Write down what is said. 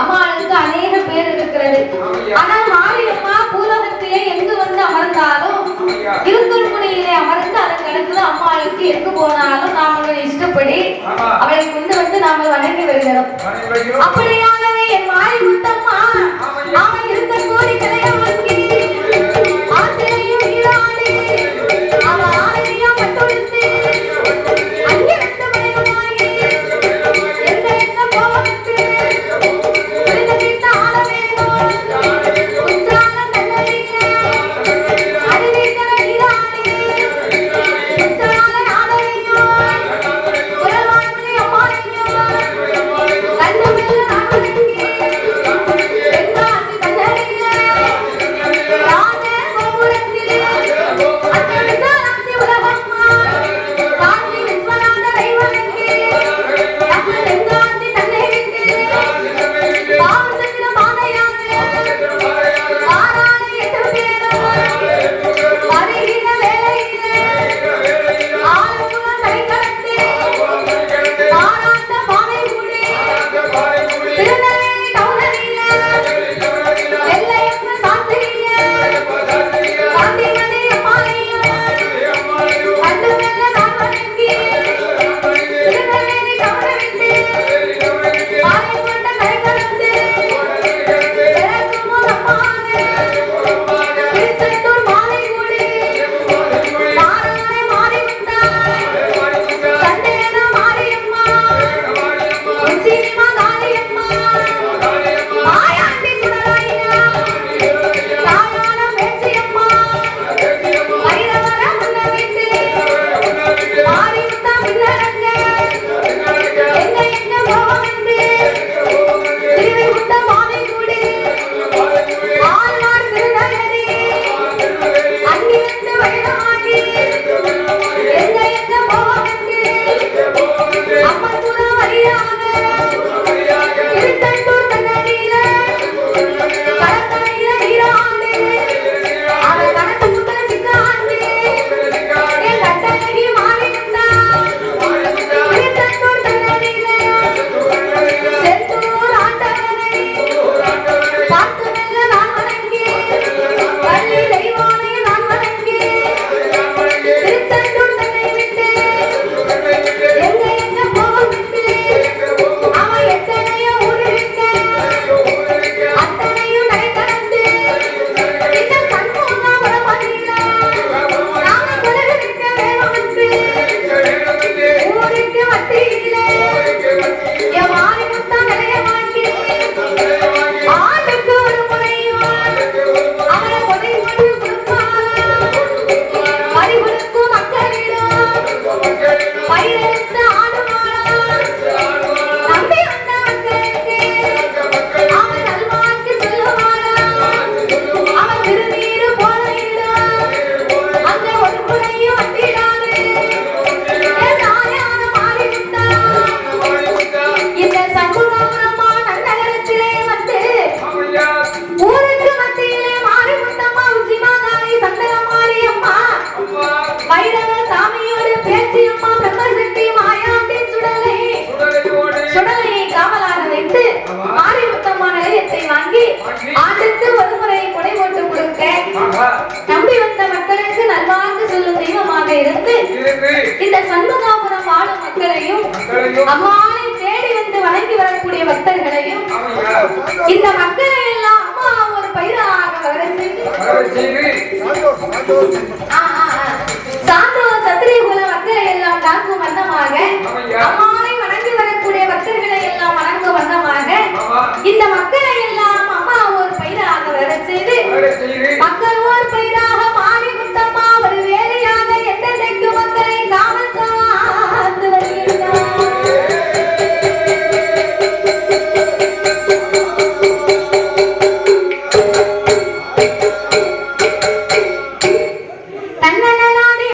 அம்மாளுக்கு அநேக பேர் இருக்கிறது. ஆனால் மாநிலமா பூலோகத்திலே எங்கு வந்து அமர்ந்தாலும் திருத்தூர் முனையிலே அமர்ந்து அதற்கு இடத்துல அம்மாளுக்கு எங்கு போனாலும் நாமளுடைய இஷ்டப்படி அவளை கொண்டு வந்து நாம வணங்கி வருகிறோம். அப்படியான இந்த சண்முகாபுரம் வாழும் மக்களையும் அம்மாவை தேடி வந்து வணங்கி வரக்கூடிய பக்தர்களையும் இந்த மக்களை எல்லாம் அம்மா ஒரு பயிராக வர செய்து